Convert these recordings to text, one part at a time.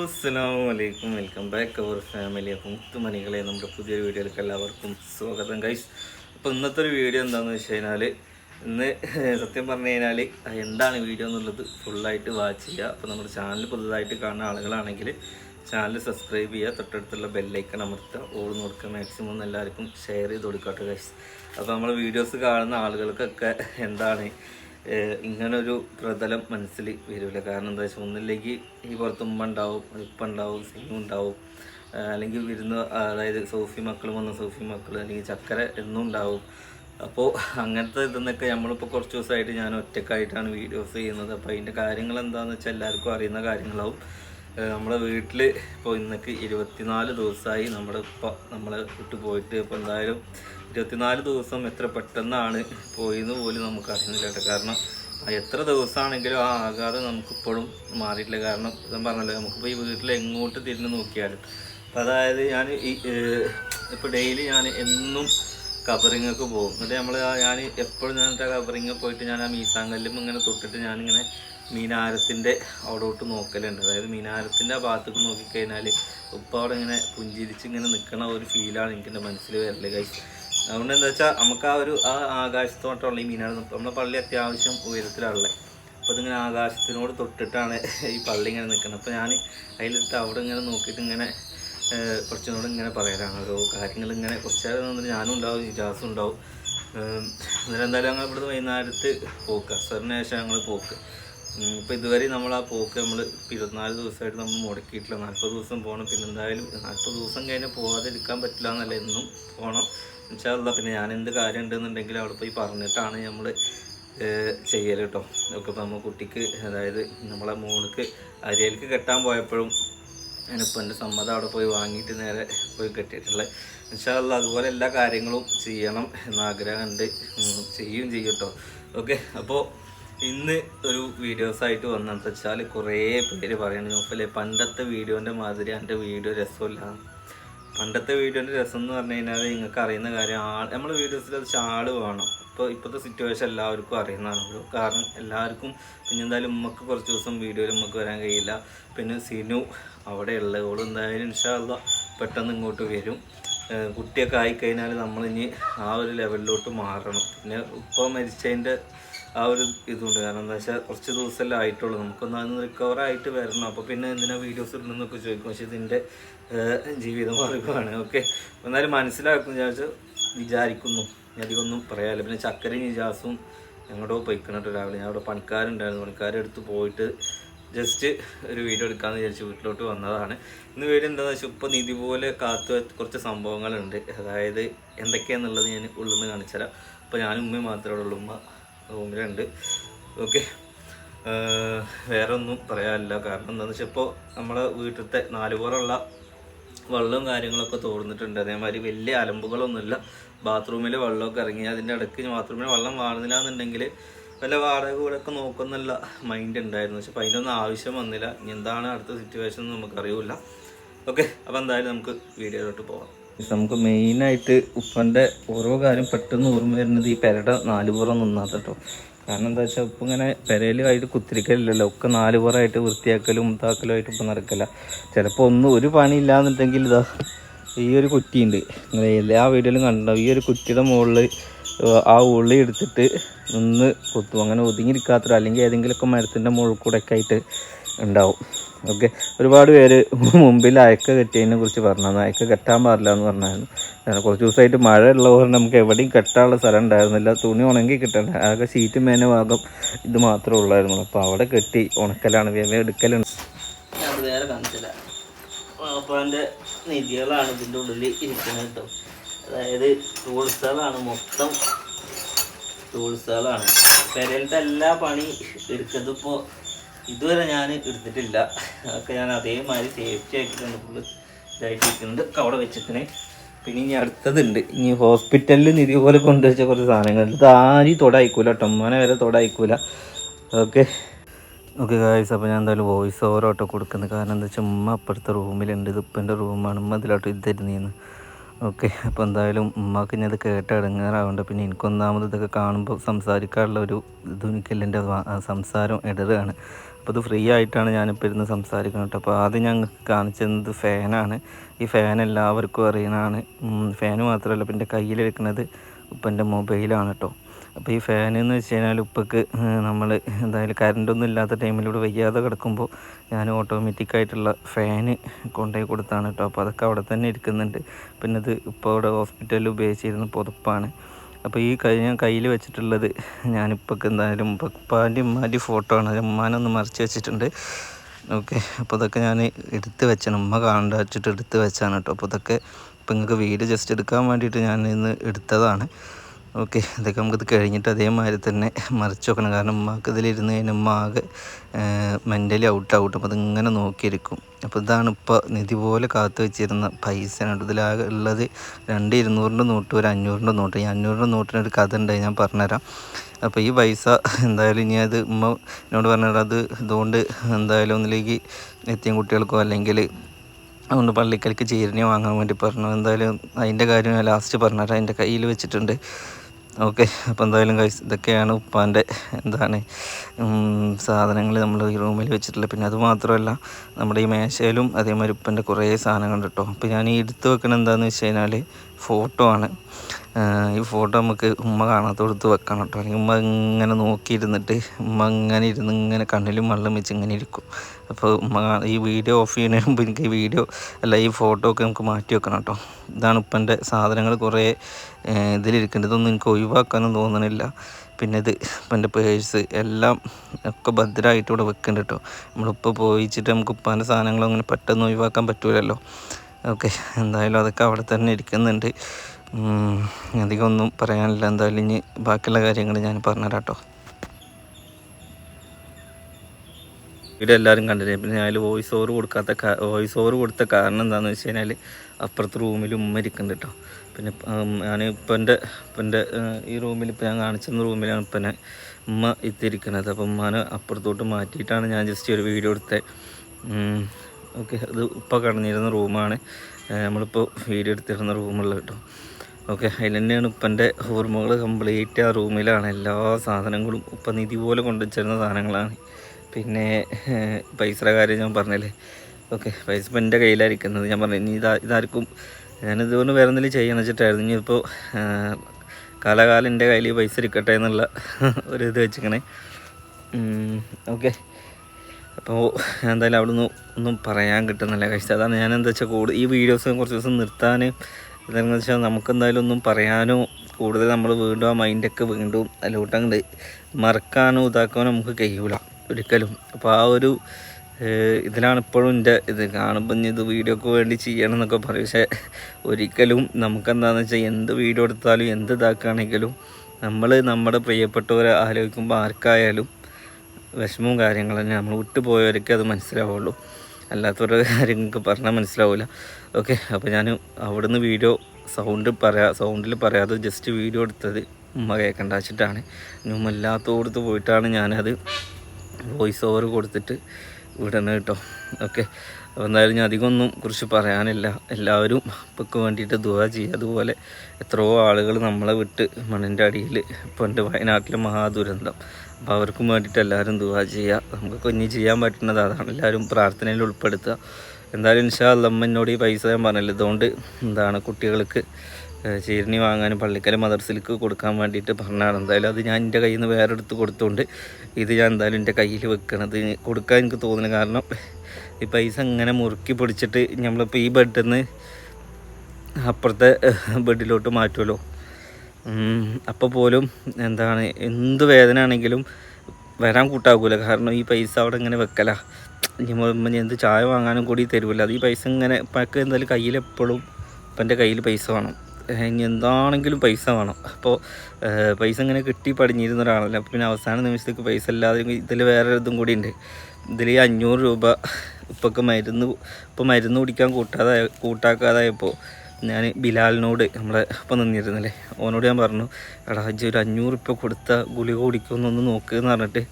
അസ്സലാമു അലൈക്കും welcome back our family. മുത്തുമണികളെ നമ്മുടെ പുതിയൊരു വീഡിയോയിലേക്ക് എല്ലാവർക്കും സ്വാഗതം. ഗൈസ് അപ്പോൾ ഇന്നത്തെ ഒരു വീഡിയോ എന്താണെന്ന് വെച്ച് കഴിഞ്ഞാൽ ഇന്ന് സത്യം പറഞ്ഞു കഴിഞ്ഞാൽ എന്താണ് വീഡിയോ എന്നുള്ളത് ഫുള്ളായിട്ട് വാച്ച് ചെയ്യുക. അപ്പോൾ നമ്മുടെ ചാനൽ പുതുതായിട്ട് കാണുന്ന ആളുകളാണെങ്കിൽ ചാനൽ സബ്സ്ക്രൈബ് ചെയ്യുക. തൊട്ടടുത്തുള്ള ബെല്ലൈക്കൺ അമർത്തുക. ഓൾ കൊടുക്കുക മാക്സിമം എല്ലാവർക്കും ഷെയർ ചെയ്ത് കൊടുക്കട്ടെ ഗൈസ്. അപ്പോൾ നമ്മൾ വീഡിയോസ് കാണുന്ന ആളുകൾക്കൊക്കെ എന്താണ് ഇങ്ങനൊരു പ്രതലം മനസ്സിൽ വരില്ല കാരണം എന്താ വെച്ചാൽ ഒന്നില്ലെങ്കിൽ ഈ പുറത്ത് ഉമ്മ ഉണ്ടാവും ഉപ്പ ഉണ്ടാവും സിനിമ ഉണ്ടാവും. അല്ലെങ്കിൽ വരുന്ന അതായത് സോഫി മക്കളും വന്ന സോഫി മക്കൾ അല്ലെങ്കിൽ ചക്കര എന്നും ഉണ്ടാവും. അപ്പോൾ അങ്ങനത്തെ ഇതെന്നൊക്കെ നമ്മളിപ്പോൾ കുറച്ച് ദിവസമായിട്ട് ഞാൻ ഒറ്റക്കായിട്ടാണ് വീഡിയോസ് ചെയ്യുന്നത്. അപ്പോൾ അതിന്റെ കാര്യങ്ങൾ എന്താണെന്ന് വെച്ചാൽ എല്ലാവർക്കും അറിയുന്ന കാര്യങ്ങളാവും. നമ്മുടെ വീട്ടിൽ ഇപ്പോൾ ഇന്നൊക്കെ ഇരുപത്തിനാല് ദിവസമായി നമ്മുടെ ഉപ്പ നമ്മളെ വിട്ടു പോയിട്ട് ഇപ്പോൾ എന്തായാലും ഇരുപത്തിനാല് ദിവസം എത്ര പെട്ടെന്നാണ് പോയെന്ന് പോലും നമുക്ക് അറിയുന്നില്ല കേട്ടോ. കാരണം എത്ര ദിവസമാണെങ്കിലും ആ ആഘാതം നമുക്കിപ്പോഴും മാറിയിട്ടില്ല. കാരണം ഞാൻ പറഞ്ഞല്ലോ നമുക്കിപ്പോൾ ഈ വീട്ടിൽ എങ്ങോട്ട് തിരിഞ്ഞ് നോക്കിയാലും. അപ്പോൾ അതായത് ഞാൻ ഈ ഇപ്പോൾ ഡെയിലി ഞാൻ എന്നും കബറിങ്ങൊക്കെ പോകും. എന്നിട്ട് നമ്മൾ ഞാൻ എപ്പോഴും ഞാൻ ആ കബറിങ്ങ പോയിട്ട് ഞാൻ ആ മീസാങ്കല്ലും ഇങ്ങനെ തൊട്ടിട്ട് ഞാനിങ്ങനെ മീനാരത്തിന്റെ അവിടോട്ട് നോക്കലുണ്ട്. അതായത് മീനാരത്തിന്റെ ആ ഭാഗത്തേക്ക് നോക്കിക്കഴിഞ്ഞാൽ ഉപ്പ അവിടെ ഇങ്ങനെ പുഞ്ചിരിച്ച് ഇങ്ങനെ നിൽക്കണ ഒരു ഫീലാണ് എനിക്ക് എന്റെ മനസ്സിൽ വരൽ കഴിച്ച് അതുകൊണ്ട് എന്താ വെച്ചാൽ നമുക്ക് ആ ഒരു ആ ആകാശത്തോട്ടുള്ള ഈ മീനാണ് നമ്മുടെ പള്ളി അത്യാവശ്യം ഉയരത്തിലാണുള്ളത് അപ്പോൾ ഇതിങ്ങനെ ആകാശത്തിനോട് തൊട്ടിട്ടാണ് ഈ പള്ളി ഇങ്ങനെ നിൽക്കുന്നത് അപ്പോൾ ഞാൻ അതിലിട്ട് അവിടെ ഇങ്ങനെ നോക്കിയിട്ട് ഇങ്ങനെ കുറച്ചുകൂടെ ഇങ്ങനെ പറയലാണ് ഓരോ കാര്യങ്ങൾ ഇങ്ങനെ കുറച്ച് നേരം നിന്നിട്ട് ഞാനും ഉണ്ടാവും ഇജാസും ഉണ്ടാവും. എന്നാലും എന്തായാലും ഞങ്ങൾ ഇവിടുന്ന് വൈകുന്നേരത്ത് പോക്ക്. അസറിന് ശേഷം ഞങ്ങൾ പോക്ക്. ഇപ്പോൾ ഇതുവരെ നമ്മൾ ആ പോക്ക് നമ്മൾ ഇരുപത്തിനാല് ദിവസമായിട്ട് നമ്മൾ മുടക്കിയിട്ടില്ല. നാൽപ്പത് ദിവസം പോകണം പിന്നെ എന്തായാലും നാൽപ്പത് ദിവസം കഴിഞ്ഞാൽ പോകാതിരിക്കാൻ പറ്റില്ല എന്നല്ല എന്നും പോകണം ഇൻഷാല്ല പിന്നെ ഞാൻ എന്ത് കാര്യം ഉണ്ടെന്നുണ്ടെങ്കിൽ അവിടെ പോയി പറഞ്ഞിട്ടാണ് നമ്മൾ ചെയ്യൽ കേട്ടോ ഒക്കെ ഇപ്പോൾ നമ്മൾ കുട്ടിക്ക് അതായത് നമ്മളെ മോൾക്ക് അരിയലിക്ക് കെട്ടാൻ പോയപ്പോഴും ഞാനിപ്പോൾ എന്റെ സമ്മതം അവിടെ പോയി വാങ്ങിയിട്ട് നേരെ പോയി കെട്ടിയിട്ടുള്ളത് ഇൻഷാല്ല അതുപോലെ എല്ലാ കാര്യങ്ങളും ചെയ്യണം എന്ന ആഗ്രഹമുണ്ട് ഉം, ചെയ്യും ചെയ്യും കേട്ടോ ഓക്കെ അപ്പോൾ ഇന്ന് ഒരു വീഡിയോസ് ആയിട്ട് വന്നതെന്ന് വെച്ചാൽ കുറേ പേര് പറയുന്നത് നോക്കല്ലേ പണ്ടത്തെ വീഡിയോന്റെ മാതിരി എന്റെ വീഡിയോ രസമില്ല. പണ്ടത്തെ വീഡിയോന്റെ രസം എന്ന് പറഞ്ഞു കഴിഞ്ഞാൽ നിങ്ങൾക്ക് അറിയുന്ന കാര്യം ആൾ നമ്മുടെ വീഡിയോസിൽ അത് ആൾ വേണം. ഇപ്പോൾ ഇപ്പോഴത്തെ സിറ്റുവേഷൻ എല്ലാവർക്കും അറിയുന്നതാണല്ലോ കാരണം എല്ലാവർക്കും പിന്നെ എന്തായാലും ഉമ്മക്ക് കുറച്ച് ദിവസം വീഡിയോയിൽ നമുക്ക് വരാൻ കഴിയില്ല. പിന്നെ സിനു അവിടെ ഓൾ എന്തായാലും ഇൻഷാല്ല പെട്ടെന്ന് ഇങ്ങോട്ട് വരും. കുട്ടിയൊക്കെ ആയിക്കഴിഞ്ഞാൽ നമ്മളിനി ആ ഒരു ലെവലിലോട്ട് മാറണം. പിന്നെ ഇപ്പോൾ മരിച്ചതിന്റെ ആ ഒരു ഇതുണ്ട്. കാരണം എന്താ വെച്ചാൽ കുറച്ച് ദിവസമല്ലേ ആയിട്ടുള്ളൂ. നമുക്കൊന്ന് അതിന് റിക്കവർ ആയിട്ട് വരണം. അപ്പോൾ പിന്നെ എന്തിനാ വീഡിയോസ് ഇടുന്നൊക്കെ ചോദിക്കും. പക്ഷേ ഇതിന്റെ ജീവിത മാർഗമാണ് ഓക്കെ എന്നാലും മനസ്സിലാക്കും. വിചാരിച്ച് വിചാരിക്കുന്നു. അധികമൊന്നും പറയാമല്ലോ പിന്നെ ചക്കരയും നിജാസും ഞങ്ങളോട് പോയിക്കണിട്ട് രാവിലെ. ഞാൻ അവിടെ പണിക്കാരുണ്ടായിരുന്നു. പണിക്കാരെടുത്ത് പോയിട്ട് ജസ്റ്റ് ഒരു വീഡിയോ എടുക്കാമെന്ന് വിചാരിച്ച് വീട്ടിലോട്ട് വന്നതാണ്. ഇന്ന് വീഡിയോ എന്താണെന്ന് വെച്ചാൽ ഇപ്പോൾ നിധി പോലെ കാത്തു കുറച്ച് സംഭവങ്ങളുണ്ട്. അതായത് എന്തൊക്കെയാണെന്നുള്ളത് ഞാൻ ഉള്ളിൽ നിന്ന് കാണിച്ചുതരാം. അപ്പോൾ ഞാനും ഉമ്മയും മാത്രമേ ഉള്ളൂ. ഉമ്മ റൂമിലുണ്ട്. ഓക്കെ. വേറെ ഒന്നും പറയാനില്ല. കാരണം എന്താണെന്ന് വെച്ചാൽ ഇപ്പോൾ നമ്മളെ വീട്ടിലത്തെ നാലുപുറമുള്ള വെള്ളവും കാര്യങ്ങളൊക്കെ തോർന്നിട്ടുണ്ട്. അതേമാതിരി വലിയ അലമ്പുകളൊന്നുമില്ല. ബാത്റൂമിൽ വെള്ളമൊക്കെ ഇറങ്ങി അതിന്റെ ഇടയ്ക്ക് ബാത്റൂമിൽ വെള്ളം വാടുന്നില്ല എന്നുണ്ടെങ്കിൽ വല്ല വാടക കൂടെയൊക്കെ നോക്കുന്നുള്ള മൈൻഡ് ഉണ്ടായിരുന്നു. പക്ഷെ അതിന്റെ ഒന്നും ആവശ്യം വന്നില്ല. ഇനി എന്താണ് അടുത്ത സിറ്റുവേഷൻ എന്ന് നമുക്കറിയില്ല. ഓക്കെ. അപ്പോൾ എന്തായാലും നമുക്ക് വീഡിയോയിലോട്ട് പോകാം നമുക്ക് മെയിനായിട്ട് ഉപ്പന്റെ ഓരോ കാര്യം പെട്ടെന്ന് ഓർമ്മ വരുന്നത് ഈ പെരയുടെ നാലുപുറം നിന്നാത്ത കേട്ടോ കാരണം എന്താ വെച്ചാൽ ഉപ്പ് ഇങ്ങനെ പെരയിലായിട്ട് കുത്തിരിക്കലില്ലല്ലോ. ഒക്കെ നാലുപുറമായിട്ട് വൃത്തിയാക്കലും ഇതാക്കലും ആയിട്ട് ഇപ്പം നടക്കില്ല ചിലപ്പോൾ ഒന്നും ഒരു പണി ഇല്ലാന്നുണ്ടെങ്കിൽ ഇതാ ഈ ഒരു കുറ്റിയുണ്ട്. നിങ്ങൾ എല്ലാ വീഡിയോയിലും കണ്ടിട്ടുണ്ടാവും. ഈ ഒരു കുറ്റിയുടെ മുകളിൽ ആ ഉള്ളി എടുത്തിട്ട് നിന്ന് കൊത്തും. അങ്ങനെ ഒതുങ്ങിയിരിക്കാത്ത അല്ലെങ്കിൽ ഏതെങ്കിലുമൊക്കെ മരത്തിന്റെ മുകളിൽ കൂടെ ഒക്കെ ആയിട്ട് ഉണ്ടാവും. ഓക്കെ. ഒരുപാട് പേര് മുമ്പിൽ അയക്ക കെട്ടിയതിനെ കുറിച്ച് പറഞ്ഞു. അയക്ക കെട്ടാൻ പാടില്ല എന്ന് പറഞ്ഞായിരുന്നു. കുറച്ച് ദിവസമായിട്ട് മഴ ഉള്ളതുകൊണ്ട് നമുക്ക് എവിടെയും കെട്ടാനുള്ള സ്ഥലം ഉണ്ടായിരുന്നില്ല. തുണി ഉണങ്ങി കിട്ടണ്ട. ആകെ ഷീറ്റ് മേന ഭാഗം ഇത് മാത്രമേ ഉള്ളായിരുന്നു. അപ്പോൾ അവിടെ കെട്ടി ഉണക്കലാണ്. വേവ എടുക്കലുണ്ട്. ഞാൻ വേറെ കാണിച്ചില്ല. നിധികളാണ് ഇതിന്റെ ഉള്ളിൽ ഇരിക്കുന്നത് കേട്ടോ. അതായത് ടൂൾസുകളാണ് മൊത്തം ടൂൾസുകളാണ് പെരയിലത്തെ എല്ലാ പണി എടുക്കുന്നത് ഇപ്പോൾ ഇതുവരെ ഞാൻ എടുത്തിട്ടില്ല. അതൊക്കെ ഞാൻ അതേമാതിരി സേഫ്റ്റി ആക്കിയിട്ടുണ്ട്. ഫുള്ള് ഇതായിട്ടിരിക്കുന്നുണ്ട്. അവിടെ വെച്ചിട്ട് പിന്നെ ഇനി അടുത്തതുണ്ട്. ഇനി ഹോസ്പിറ്റലിൽ നിന്ന് ഇതുപോലെ കൊണ്ടുവച്ച കുറച്ച് സാധനങ്ങളുണ്ട്. ഇത് ആരും തൊടായിക്കൂല കേട്ടോ ഉമ്മനെ വരെ തൊടായിക്കൂല. ഓക്കെ. ഓക്കെ ഗായ്സ് അപ്പോൾ ഞാൻ എന്തായാലും വോയിസ് ഓവർ ഓട്ടോ കൊടുക്കുന്നത്. കാരണം എന്താ വെച്ചാൽ ഉമ്മ അപ്പുറത്തെ റൂമിലുണ്ട്. ഇത് ഉപ്പന്റെ റൂമാണ്. ഉമ്മ ഇതിലോട്ട് ഇത് ഓക്കെ. അപ്പോൾ എന്തായാലും ഉമ്മക്ക് ഞാൻ ഇത് കേട്ട് ഇടങ്ങാറാവുണ്ട് പിന്നെ എനിക്കൊന്നാമത് ഇതൊക്കെ കാണുമ്പോൾ സംസാരിക്കാനുള്ള ഒരു ഇതും എനിക്കില്ല. എന്റെ സംസാരം ഇടറുകയാണ് അപ്പോൾ ഇത് ഫ്രീ ആയിട്ടാണ് ഞാനിപ്പോൾ ഇരുന്ന് സംസാരിക്കുന്നത് അപ്പോൾ ആദ്യം ഞാൻ കാണിച്ചത് ഫാനാണ്. ഈ ഫാൻ എല്ലാവർക്കും അറിയണതാണ് ഫാൻ മാത്രമല്ല പിന്നെ കയ്യിലിരിക്കുന്നത് ഉപ്പന്റെ മൊബൈലാണ് കേട്ടോ. അപ്പോൾ ഈ ഫാൻ എന്ന് വെച്ച് കഴിഞ്ഞാൽ ഉപ്പക്ക് നമ്മൾ എന്തായാലും കറണ്ടൊന്നും ഇല്ലാത്ത ടൈമിലൂടെ വയ്യാതെ കിടക്കുമ്പോൾ ഞാൻ ഓട്ടോമാറ്റിക്കായിട്ടുള്ള ഫാന് കൊണ്ടുപോയി കൊടുത്താണ് കേട്ടോ. അപ്പോൾ അതൊക്കെ അവിടെ തന്നെ ഇരിക്കുന്നുണ്ട്. പിന്നെ ഇത് ഇപ്പോൾ അവിടെ ഹോസ്പിറ്റലിൽ ഉപയോഗിച്ചിരുന്ന പുതപ്പാണ്. അപ്പോൾ ഈ കൈ ഞാൻ കയ്യിൽ വെച്ചിട്ടുള്ളത് ഞാനിപ്പോൾ എന്തായാലും പപ്പാന്റെ ഉമ്മാന്റെ ഫോട്ടോ ആണ്. ഉമ്മാനൊന്ന് മറിച്ച് വെച്ചിട്ടുണ്ട്. ഓക്കെ അപ്പോൾ ഇതൊക്കെ ഞാൻ എടുത്ത് വെച്ചാണ്. ഉമ്മ കാണണ്ട വെച്ചിട്ട് എടുത്ത് വെച്ചാണ് കേട്ടോ. അപ്പോൾ ഇതൊക്കെ ഇപ്പോൾ നിങ്ങൾക്ക് വീട് ജസ്റ്റ് എടുക്കാൻ വേണ്ടിയിട്ട് ഞാൻ ഇന്ന് എടുത്തതാണ്. ഓക്കെ ഇതൊക്കെ നമുക്കിത് കഴിഞ്ഞിട്ട് അതേമാതിരി തന്നെ മറിച്ച് വെക്കണം കാരണം ഉമ്മാക്ക് ഇതിലിരുന്ന് കഴിഞ്ഞാൽ ഉമ്മ ആകെ മെന്റലി ഔട്ട് ഔട്ട് അപ്പോൾ അതിങ്ങനെ നോക്കിയിരിക്കും. അപ്പോൾ ഇതാണ് ഇപ്പോൾ നിധി പോലെ കാത്തു വെച്ചിരുന്ന പൈസയാണ് ഇതിലാകെ ഉള്ളത് രണ്ട് ഇരുന്നൂറിന്റെ നോട്ട് ഒരു അഞ്ഞൂറിന്റെ നോട്ട്. ഈ അഞ്ഞൂറിന്റെ നോട്ടിനൊരു കഥ ഉണ്ടായി ഞാൻ പറഞ്ഞുതരാം. അപ്പോൾ ഈ പൈസ എന്തായാലും ഇനി അത് ഉമ്മ എന്നോട് പറഞ്ഞത് അത് ഇതുകൊണ്ട് എന്തായാലും ഒന്നിലേക്ക് എത്തിയ കുട്ടികൾക്കോ അല്ലെങ്കിൽ അതുകൊണ്ട് പള്ളിക്കലേക്ക് ചീരണി വാങ്ങാൻ വേണ്ടി പറഞ്ഞു. എന്തായാലും അതിന്റെ കാര്യം ലാസ്റ്റ് പറഞ്ഞുതരാം. എന്റെ കയ്യിൽ വെച്ചിട്ടുണ്ട്. ഓക്കെ അപ്പോൾ എന്തായാലും കൈസ് ഇതൊക്കെയാണ് ഉപ്പാന്റെ എന്താണ് സാധനങ്ങൾ നമ്മൾ ഈ റൂമിൽ വെച്ചിട്ടുള്ളത്. പിന്നെ അത് മാത്രമല്ല നമ്മുടെ ഈ മേശയിലും അതേമാതിരി ഉപ്പന്റെ കുറേ സാധനങ്ങൾ കേട്ടോ അപ്പോൾ ഞാൻ ഈ എടുത്ത് വെക്കണം എന്താണെന്ന് വെച്ച് കഴിഞ്ഞാൽ ഫോട്ടോ ആണ്. ഈ ഫോട്ടോ നമുക്ക് ഉമ്മ കാണാത്തോടത്ത് വെക്കണം കേട്ടോ അല്ലെങ്കിൽ ഉമ്മ ഇങ്ങനെ നോക്കിയിരുന്നിട്ട് ഉമ്മ ഇങ്ങനെ ഇരുന്ന് ഇങ്ങനെ കണ്ണിലും വെള്ളം വെച്ച് ഇങ്ങനെ ഇരിക്കും. അപ്പോൾ ഈ വീഡിയോ ഓഫ് ചെയ്യുന്നതിന് മുമ്പ് എനിക്ക് ഈ വീഡിയോ അല്ല ഈ ഫോട്ടോ ഒക്കെ നമുക്ക് മാറ്റി വെക്കണം കേട്ടോ. ഇതാണ് ഉപ്പന്റെ സാധനങ്ങൾ കുറേ ഇതിലിരിക്കേണ്ടതൊന്നും എനിക്ക് ഒഴിവാക്കാനും തോന്നണില്ല. പിന്നെ ഇത് ഉപ്പന്റെ പേഴ്സ് എല്ലാം ഒക്കെ ഭദ്രമായിട്ട് ഇവിടെ വെക്കുന്നുണ്ട് കേട്ടോ. നമ്മളിപ്പോൾ പോയിച്ചിട്ട് നമുക്ക് ഉപ്പാന്റെ സാധനങ്ങൾ അങ്ങനെ പെട്ടെന്ന് ഒഴിവാക്കാൻ പറ്റൂലല്ലോ. ഓക്കെ എന്തായാലും അതൊക്കെ അവിടെ തന്നെ ഇരിക്കുന്നുണ്ട്. അധികം ഒന്നും പറയാനില്ല. എന്തായാലും ഇനി ബാക്കിയുള്ള കാര്യങ്ങൾ ഞാൻ പറഞ്ഞുതരാം കേട്ടോ. വീഡിയോ എല്ലാവരും കണ്ടില്ലേ? പിന്നെ ഞാൻ വോയിസ് ഓവർ കൊടുക്കാത്ത വോയിസ് ഓവർ കൊടുത്ത കാരണം എന്താണെന്ന് വെച്ച് കഴിഞ്ഞാൽ അപ്പുറത്ത് റൂമിൽ ഉമ്മ ഇരിക്കുന്നുണ്ട് കേട്ടോ പിന്നെ ഞാൻ ഇപ്പം എന്റെ ഇപ്പം എന്റെ ഈ റൂമിൽ ഇപ്പം ഞാൻ കാണിച്ചിരുന്ന റൂമിലാണ് ഇപ്പം എന്നെ ഉമ്മ എത്തിയിരിക്കുന്നത്. അപ്പം ഉമ്മാനെ അപ്പുറത്തോട്ട് മാറ്റിയിട്ടാണ് ഞാൻ ജസ്റ്റ് ഒരു വീഡിയോ എടുത്തത് ഓക്കെ അത് ഉപ്പ കടന്നിരുന്ന റൂമാണ്. നമ്മളിപ്പോൾ വീഡിയോ എടുത്തിരുന്ന റൂമുള്ളത് കേട്ടോ ഓക്കെ അതിൽ തന്നെയാണ് ഉപ്പന്റെ ഓർമ്മകൾ കംപ്ലീറ്റ് ആ റൂമിലാണ്. എല്ലാ സാധനങ്ങളും ഉപ്പ നിധി പോലെ കൊണ്ടുവച്ചിരുന്ന സാധനങ്ങളാണ്. പിന്നെ പൈസയുടെ കാര്യം ഞാൻ പറഞ്ഞല്ലേ? ഓക്കെ പൈസ ഇപ്പം എന്റെ കയ്യിലായിരിക്കുന്നത്. ഞാൻ പറഞ്ഞു ഇനി ഇതാ ഇതാർക്കും ഞാനിതുകൊണ്ട് വേറെ എന്തെങ്കിലും ചെയ്യണം വെച്ചിട്ടായിരുന്നു. ഇനി ഇപ്പോൾ കാലകാലം എന്റെ കയ്യിൽ പൈസ ഇരിക്കട്ടെ എന്നുള്ള ഒരു ഇത് വെച്ചിങ്ങനെ ഓക്കെ. അപ്പോൾ എന്തായാലും അവിടെ നിന്ന് ഒന്നും പറയാൻ കിട്ടുന്നില്ല കഴിച്ചത് അതാണ് ഞാൻ എന്താ വെച്ചാൽ കൂടുതൽ ഈ വീഡിയോസ് കുറച്ച് ദിവസം നിർത്താൻ എന്താണെന്ന് വെച്ചാൽ നമുക്ക് എന്തായാലും ഒന്നും പറയാനോ കൂടുതൽ നമ്മൾ വീണ്ടും ആ മൈൻഡൊക്കെ വീണ്ടും അതിലോട്ട് അങ്ങോട്ട് മറക്കാനോ ഇതാക്കാനോ നമുക്ക് കഴിയൂല. ഒരിക്കലും. അപ്പോൾ ആ ഒരു ഇതിലാണ് ഇപ്പോഴും എന്റെ ഇത് കാണുമ്പോൾ ഇത് വീഡിയോക്ക് വേണ്ടി ചെയ്യണം എന്നൊക്കെ പറയും. പക്ഷേ ഒരിക്കലും നമുക്കെന്താണെന്ന് വെച്ചാൽ എന്ത് വീഡിയോ എടുത്താലും എന്ത് ഇതാക്കുകയാണെങ്കിലും നമ്മൾ നമ്മുടെ പ്രിയപ്പെട്ടവരെ ആലോചിക്കുമ്പോൾ ആർക്കായാലും വിഷമവും കാര്യങ്ങളും തന്നെ നമ്മൾ വിട്ടുപോയവരൊക്കെ അത് മനസ്സിലാവുള്ളൂ. അല്ലാത്തവരുടെ കാര്യങ്ങൾക്ക് പറഞ്ഞാൽ മനസ്സിലാവില്ല ഓക്കെ അപ്പോൾ ഞാൻ അവിടുന്ന് വീഡിയോ സൗണ്ട് പറയാ സൗണ്ടിൽ പറയാതെ ജസ്റ്റ് വീഡിയോ എടുത്തത് ഉമ്മ കേൾക്കണ്ട വെച്ചിട്ടാണ്. ഉമ്മ എല്ലാത്തോടത്ത് പോയിട്ടാണ് ഞാനത് വോയിസ് ഓവർ കൊടുത്തിട്ട് വിടണം കേട്ടോ. ഓക്കെ അപ്പോൾ എന്തായാലും ഞാൻ അധികമൊന്നും കുറിച്ച് പറയാനില്ല. എല്ലാവരും ഇപ്പൊക്ക് വേണ്ടിയിട്ട് ദുവാ ചെയ്യുക. അതുപോലെ എത്രയോ ആളുകൾ നമ്മളെ വിട്ട് മണ്ണിന്റെ അടിയിൽ ഇപ്പോൾ എന്റെ വയനാട്ടിലെ മഹാദുരന്തം. അപ്പോൾ അവർക്കും വേണ്ടിയിട്ട് എല്ലാവരും ദുവാ ചെയ്യുക. നമുക്ക് കുഞ്ഞ് ചെയ്യാൻ പറ്റുന്നത് അതാണ്. എല്ലാവരും പ്രാർത്ഥനയിൽ ഉൾപ്പെടുത്തുക. എന്തായാലും ഇൻഷാ അല്ലമ്മ എന്നോട് ഈ പൈസ ഞാൻ പറഞ്ഞില്ല. ഇതുകൊണ്ട് എന്താണ് കുട്ടികൾക്ക് ചീരണി വാങ്ങാനും പള്ളിക്കല മദർസിലേക്ക് കൊടുക്കാൻ വേണ്ടിയിട്ട് പറഞ്ഞാണ് എന്തായാലും അത് ഞാൻ എന്റെ കയ്യിൽ നിന്ന് വേറെ എടുത്ത് കൊടുത്തുകൊണ്ട് ഇത് ഞാൻ എന്തായാലും എന്റെ കയ്യിൽ വെക്കണത് കൊടുക്കാൻ എനിക്ക് തോന്നുന്നു കാരണം ഈ പൈസ ഇങ്ങനെ മുറുക്കി പിടിച്ചിട്ട് നമ്മളിപ്പോൾ ഈ ബെഡിൽ നിന്ന് അപ്പുറത്തെ ബെഡിലോട്ട് മാറ്റുമല്ലോ അപ്പോൾ പോലും എന്താണ് എന്ത് വേദന ആണെങ്കിലും വരാൻ കൂട്ടാകൂല കാരണം ഈ പൈസ അവിടെ ഇങ്ങനെ വെക്കല. ഇനി എന്ത് ചായ വാങ്ങാനും കൂടി തരുമല്ലോ അത് ഈ പൈസ ഇങ്ങനെ ഇപ്പം എന്തായാലും കയ്യിൽ എപ്പോഴും ഇപ്പം എന്റെ കയ്യിൽ പൈസ വേണം. ഇനി എന്താണെങ്കിലും പൈസ വേണം. അപ്പോൾ പൈസ ഇങ്ങനെ കിട്ടി പടിഞ്ഞിരുന്ന ഒരാളല്ല. പിന്നെ അവസാന നിമിഷത്തേക്ക് പൈസ ഇല്ലാതെ ഇതിൽ വേറെ ഇതും കൂടി ഉണ്ട്. ഇതിൽ അഞ്ഞൂറ് രൂപ ഇപ്പൊക്കെ മരുന്ന് ഇപ്പോൾ മരുന്ന് കുടിക്കാൻ കൂട്ടാതായ കൂട്ടാക്കാതായപ്പോൾ ഞാൻ ബിലാലിനോട് നമ്മളെ ഇപ്പം നിന്നിരുന്നില്ലേ? ഓനോട് ഞാൻ പറഞ്ഞു എടാ ഇജ്ജ് ഒരു അഞ്ഞൂറ് ഉപ്പ കൊടുത്ത ഗുളിക കുടിക്കുമെന്നൊന്ന് നോക്ക് എന്ന് പറഞ്ഞിട്ട്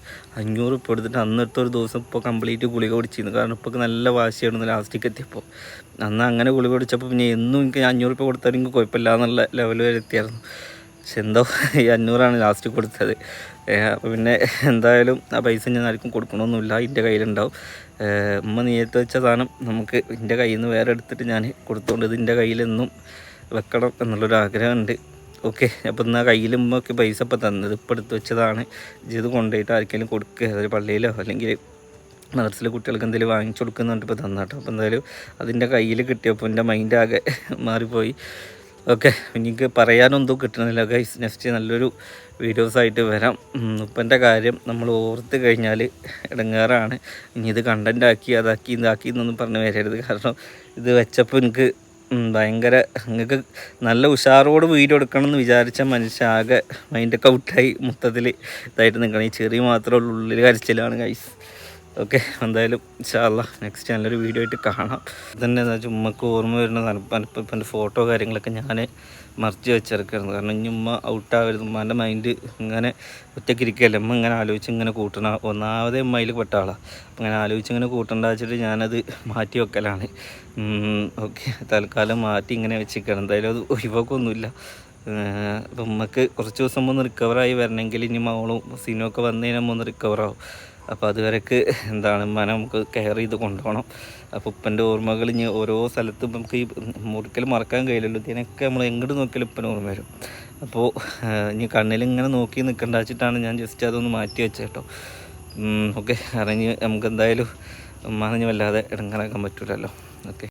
അഞ്ഞൂറ് ഉപ്പ എടുത്തിട്ട് അന്നെടുത്ത ഒരു ദിവസം ഇപ്പോൾ കംപ്ലീറ്റ് ഗുളിക കുടിച്ചിരുന്നു. കാരണം ഇപ്പോൾ നല്ല വാശിയായിരുന്നു ലാസ്റ്റിക്ക് എത്തിയപ്പോൾ അന്ന് അങ്ങനെ ഗുളിക കുടിച്ചപ്പോൾ പിന്നെ എന്നും എനിക്ക് അഞ്ഞൂറ് ഉപ്പ കൊടുത്താൽ എനിക്ക് കുഴപ്പമില്ല എന്നുള്ള ലെവൽ വരെ എത്തിയായിരുന്നു. പക്ഷെ എന്തോ ഈ അഞ്ഞൂറാണ് ലാസ്റ്റ് കൊടുത്തത്. അപ്പോൾ പിന്നെ എന്തായാലും ആ പൈസ ഞാൻ ആർക്കും കൊടുക്കണമൊന്നുമില്ല. എന്റെ കയ്യിലുണ്ടാവും. ഉമ്മ നീയത്ത് വെച്ച സാധനം നമുക്ക് എന്റെ കയ്യിൽ നിന്ന് വേറെ എടുത്തിട്ട് ഞാൻ കൊടുത്തോണ്ട് ഇത് എന്റെ കയ്യിലെന്നും വെക്കണം എന്നുള്ളൊരു ആഗ്രഹമുണ്ട്. ഓക്കെ അപ്പോൾ എന്നാൽ കയ്യിലും ഒക്കെ പൈസ ഇപ്പോൾ തന്നത് ഇപ്പോൾ എടുത്ത് വെച്ചതാണ്. ഇത് കൊണ്ടുപോയിട്ട് ആർക്കെങ്കിലും കൊടുക്കുക അതൊരു പള്ളിയിലോ അല്ലെങ്കിൽ മദർസിലെ കുട്ടികൾക്ക് എന്തെങ്കിലും വാങ്ങിച്ചു കൊടുക്കുന്നുണ്ട് ഇപ്പോൾ തന്നാട്ടോ. അപ്പോൾ എന്തായാലും അതിന്റെ കയ്യിൽ കിട്ടിയപ്പോൾ എന്റെ മൈൻഡ് ആകെ മാറിപ്പോയി. ഓക്കെ എനിക്ക് പറയാനൊന്നും കിട്ടണില്ല ഗൈസ് നെക്സ്റ്റ് നല്ലൊരു വീഡിയോസായിട്ട് വരാം. ഉപ്പന്റെ കാര്യം നമ്മൾ ഓർത്ത് കഴിഞ്ഞാൽ ഇടങ്ങാറാണ്. ഇനി ഇത് കണ്ടന്റ് ആക്കി അതാക്കി ഇതാക്കി എന്നൊന്നും പറഞ്ഞ് വരരുത്. കാരണം ഇത് വെച്ചപ്പോൾ എനിക്ക് ഭയങ്കര നിങ്ങൾക്ക് നല്ല ഉഷാറോട് വീഡിയോ എടുക്കണം എന്ന് വിചാരിച്ച മനുഷ്യ ആകെ മൈൻഡൊക്കെ ഔട്ടായി മൊത്തത്തിൽ ഇതായിട്ട് നിൽക്കണം ഈ ചെറിയ മാത്രമേ ഉള്ളിൽ കരച്ചിലാണ് ഗൈസ് ഓക്കെ എന്തായാലും ഇൻഷാല്ല നെക്സ്റ്റ് നല്ലൊരു വീഡിയോ ആയിട്ട് കാണാം. ഇതന്നെ എന്താ വെച്ചാൽ ഓർമ്മ വരുന്ന തണുപ്പം ഫോട്ടോ കാര്യങ്ങളൊക്കെ ഞാൻ മറിച്ച് വെച്ചിറക്കായിരുന്നു കാരണം ഇനി ഉമ്മ ഔട്ടാവരുത് ഉമ്മാന്റെ മൈൻഡ് ഇങ്ങനെ ഒറ്റയ്ക്ക് ഇരിക്കുകയല്ല ഉമ്മ ഇങ്ങനെ ആലോചിച്ച് ഇങ്ങനെ കൂട്ടണ ഒന്നാമതേ ഉമ്മയിൽ പെട്ട ആളാണ് അപ്പം ഇങ്ങനെ ആലോചിച്ച് ഇങ്ങനെ കൂട്ടണ്ട വെച്ചിട്ട് ഞാനത് മാറ്റി വെക്കലാണ്. ഓക്കെ തൽക്കാലം മാറ്റി ഇങ്ങനെ വെച്ചിരിക്കണം. എന്തായാലും അത് ഒഴിവാക്കൊന്നുമില്ല. അപ്പം ഉമ്മക്ക് കുറച്ച് ദിവസം ഒന്ന് റിക്കവറായി വരണമെങ്കിൽ ഇനി മകളും സിനിമ ഒക്കെ കഴിഞ്ഞാൽ ഒന്ന് റിക്കവറാവും അപ്പോൾ അതുവരെക്ക് എന്താണ് മനം നമുക്ക് കെയർ ചെയ്ത് കൊണ്ടുപോകണം. അപ്പോൾ ഉപ്പന്റെ ഓർമ്മകൾ ഇനി ഓരോ സ്ഥലത്തും നമുക്ക് ഈ ഒരിക്കലും മറക്കാൻ കഴിയില്ലല്ലോ. ഇതിനൊക്കെ നമ്മൾ എങ്ങോട്ട് നോക്കിയാലും ഉപ്പൻ ഓർമ്മ വരും. അപ്പോൾ ഇനി കണ്ണിൽ ഇങ്ങനെ നോക്കി നിൽക്കണ്ട വെച്ചിട്ടാണ് ഞാൻ ജസ്റ്റ് അതൊന്ന് മാറ്റി വെച്ചത് കേട്ടോ. ഓക്കെ അറിഞ്ഞ് നമുക്ക് എന്തായാലും ഉമ്മാനെ വല്ലാതെ ഇടങ്ങാനാക്കാൻ പറ്റില്ലല്ലോ ഓക്കെ